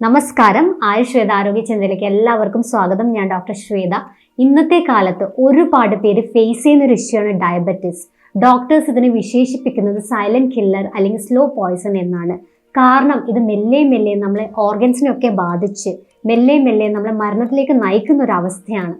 നമസ്കാരം. ആയുഷ് ശ്വേത ആരോഗ്യ ചിന്തയിലേക്ക് എല്ലാവർക്കും സ്വാഗതം. ഞാൻ ഡോക്ടർ ശ്വേത. ഇന്നത്തെ കാലത്ത് ഒരുപാട് പേര് ഫേസ് ചെയ്യുന്ന ഒരു ഇഷ്യൂ ആണ് ഡയബറ്റിസ് ഡോക്ടേഴ്സ് ഇതിനെ വിശേഷിപ്പിക്കുന്നത് സൈലന്റ് കില്ലർ അല്ലെങ്കിൽ സ്ലോ പോയിസൺ എന്നാണ്. കാരണം ഇത് മെല്ലെ മെല്ലെ നമ്മളെ ഓർഗൻസിനെയൊക്കെ ബാധിച്ച് മെല്ലെ മെല്ലെ നമ്മളെ മരണത്തിലേക്ക് നയിക്കുന്ന ഒരു അവസ്ഥയാണ്.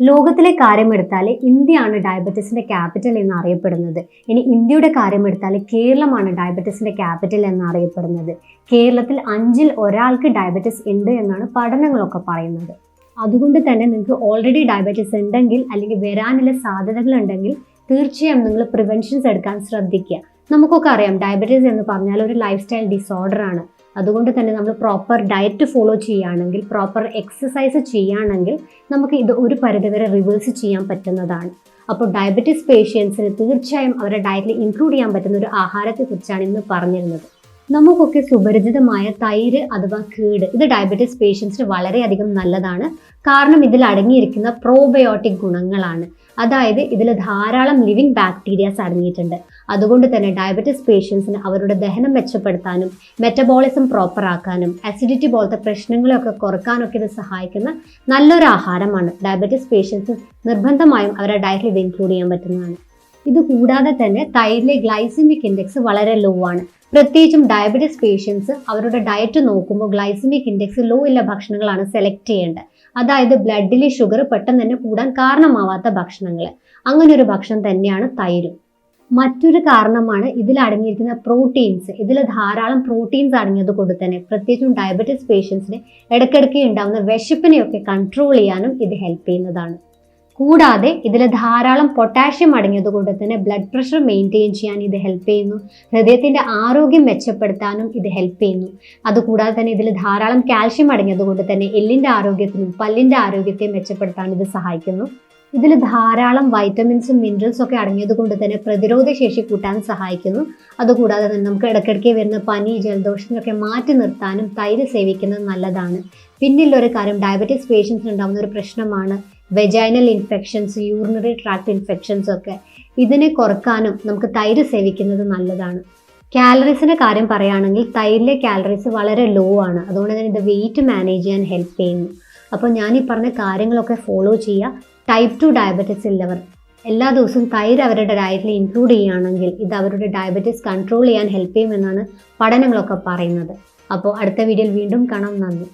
ലോകത്തിലെ കാര്യമെടുത്താൽ ഇന്ത്യയാണ് ഡയബറ്റീസിന്റെ ക്യാപിറ്റൽ എന്ന് അറിയപ്പെടുന്നത് ഇനി ഇന്ത്യയുടെ കാര്യമെടുത്താൽ കേരളമാണ് ഡയബറ്റീസിന്റെ ക്യാപിറ്റൽ എന്ന് അറിയപ്പെടുന്നത് കേരളത്തിൽ അഞ്ചിൽ ഒരാൾക്ക് ഡയബറ്റിസ് ഉണ്ട് എന്നാണ് പഠനങ്ങളൊക്കെ പറയുന്നത്. അതുകൊണ്ട് തന്നെ നിങ്ങൾക്ക് ഓൾറെഡി ഡയബറ്റിസ് ഉണ്ടെങ്കിൽ അല്ലെങ്കിൽ വരാനുള്ള സാധ്യതകൾ ഉണ്ടെങ്കിൽ തീർച്ചയായും നിങ്ങൾ പ്രിവെൻഷൻസ് എടുക്കാൻ ശ്രദ്ധിക്കുക. നമുക്കൊക്കെ അറിയാം ഡയബറ്റീസ് എന്ന് പറഞ്ഞാൽ ഒരു ലൈഫ് സ്റ്റൈൽ ഡിസോർഡർ ആണ്. അതുകൊണ്ട് തന്നെ നമ്മൾ പ്രോപ്പർ ഡയറ്റ് ഫോളോ ചെയ്യുകയാണെങ്കിൽ പ്രോപ്പർ എക്സസൈസ് ചെയ്യുകയാണെങ്കിൽ നമുക്ക് ഇത് ഒരു പരിധിവരെ റിവേഴ്സ് ചെയ്യാൻ പറ്റുന്നതാണ്. അപ്പോൾ ഡയബറ്റീസ് പേഷ്യൻസിന് തീർച്ചയായും അവരുടെ ഡയറ്റിൽ ഇൻക്ലൂഡ് ചെയ്യാൻ പറ്റുന്ന ഒരു ആഹാരത്തെക്കുറിച്ചാണ് ഇന്ന് പറഞ്ഞിരുന്നത്. നമുക്കൊക്കെ സുപരിചിതമായ തൈര് അഥവാ കീട് ഇത് ഡയബറ്റിസ് പേഷ്യൻസിന് വളരെയധികം നല്ലതാണ്. കാരണം ഇതിൽ അടങ്ങിയിരിക്കുന്ന പ്രോബയോട്ടിക് ഗുണങ്ങളാണ്. അതായത് ഇതിൽ ധാരാളം ലിവിങ് ബാക്ടീരിയാസ് അടങ്ങിയിട്ടുണ്ട്. അതുകൊണ്ട് തന്നെ ഡയബറ്റിസ് പേഷ്യൻസിന് അവരുടെ ദഹനം മെച്ചപ്പെടുത്താനും മെറ്റബോളിസം പ്രോപ്പർ ആക്കാനും അസിഡിറ്റി പോലത്തെ പ്രശ്നങ്ങളെയൊക്കെ കുറക്കാനൊക്കെ ഇത് സഹായിക്കുന്ന നല്ലൊരു ആഹാരമാണ്. ഡയബറ്റിസ് പേഷ്യൻസ് നിർബന്ധമായും അവരുടെ ഡയറ്റിൽ ഇത് ഇൻക്ലൂഡ് ചെയ്യാൻ പറ്റുന്നതാണ്. ഇത് കൂടാതെ തന്നെ തൈരിലെ ഗ്ലൈസിമിക് ഇൻഡെക്സ് വളരെ ലോ ആണ്. പ്രത്യേകിച്ചും ഡയബറ്റിസ് പേഷ്യൻസ് അവരുടെ ഡയറ്റ് നോക്കുമ്പോൾ ഗ്ലൈസിമിക് ഇൻഡെക്സ് ലോ ഉള്ള ഭക്ഷണങ്ങളാണ് സെലക്ട് ചെയ്യേണ്ടത്. അതായത് ബ്ലഡിലെ ഷുഗർ പെട്ടെന്ന് തന്നെ കൂടാൻ കാരണമാവാത്ത ഭക്ഷണങ്ങൾ. അങ്ങനെ ഒരു ഭക്ഷണം തന്നെയാണ് തൈരും. മറ്റൊരു കാരണമാണ് ഇതിൽ അടങ്ങിയിരിക്കുന്ന പ്രോട്ടീൻസ് ഇതിൽ ധാരാളം പ്രോട്ടീൻസ് അടങ്ങിയത് കൊണ്ട് തന്നെ പ്രത്യേകിച്ചും ഡയബറ്റിസ് പേഷ്യൻസിന് ഇടയ്ക്കിടയ്ക്ക് ഉണ്ടാകുന്ന വിശപ്പിനെയൊക്കെ കൺട്രോൾ ചെയ്യാനും ഇത് ഹെൽപ്പ് ചെയ്യുന്നതാണ്. കൂടാതെ ഇതിൽ ധാരാളം പൊട്ടാഷ്യം അടങ്ങിയതുകൊണ്ട് തന്നെ ബ്ലഡ് പ്രഷർ മെയിന്റെയിൻ ചെയ്യാൻ ഇത് ഹെൽപ്പ് ചെയ്യുന്നു. ഹൃദയത്തിന്റെ ആരോഗ്യം മെച്ചപ്പെടുത്താനും ഇത് ഹെൽപ്പ് ചെയ്യുന്നു. അതുകൂടാതെ തന്നെ ഇതിൽ ധാരാളം കാൽഷ്യം അടങ്ങിയതുകൊണ്ട് തന്നെ എല്ലിന്റെ ആരോഗ്യത്തിനും പല്ലിന്റെ ആരോഗ്യത്തെയും മെച്ചപ്പെടുത്താൻ ഇത് സഹായിക്കുന്നു. ഇതിൽ ധാരാളം വൈറ്റമിൻസും മിനറൽസും ഒക്കെ അടങ്ങിയത് കൊണ്ട് തന്നെ പ്രതിരോധ ശേഷി കൂട്ടാൻ സഹായിക്കുന്നു. അതുകൂടാതെ തന്നെ നമുക്ക് ഇടയ്ക്കിടയ്ക്ക് വരുന്ന പനി ജലദോഷങ്ങളൊക്കെ മാറ്റി നിർത്താനും തൈര് സേവിക്കുന്നത് നല്ലതാണ്. പിന്നിലൊരു കാര്യം ഡയബറ്റീസ് പേഷ്യൻസിന് ഉണ്ടാകുന്ന ഒരു പ്രശ്നമാണ് vaginal infections urinary tract infections ഒക്കെ ഇതിനെ കുറക്കാനും നമുക്ക് തൈര് സേവിക്കുന്നത് നല്ലതാണ്. കാലറീസിന്റെ കാര്യം പറയുകയാണെങ്കിൽ തൈരിലെ കാലറീസ് വളരെ ലോ ആണ്. അതുകൊണ്ട് തന്നെ ഇത് വെയിറ്റ് മാനേജ് ചെയ്യാൻ ഹെൽപ്പ് ചെയ്യുന്നു. അപ്പോൾ ഞാൻ ഈ പറഞ്ഞ കാര്യങ്ങളൊക്കെ ഫോളോ ചെയ്യുക. ടൈപ്പ് ടു ഡയബറ്റിസ് ഉള്ളവർ എല്ലാ ദിവസവും തൈര് അവരുടെ ഡയറ്റിൽ ഇൻക്ലൂഡ് ചെയ്യുകയാണെങ്കിൽ ഇത് അവരുടെ ഡയബറ്റിസ് കൺട്രോൾ ചെയ്യാൻ ഹെൽപ്പ് ചെയ്യുമെന്നാണ് പഠനങ്ങളൊക്കെ പറയുന്നത്. അപ്പോൾ അടുത്ത വീഡിയോയിൽ വീണ്ടും കാണാം. നന്ദി.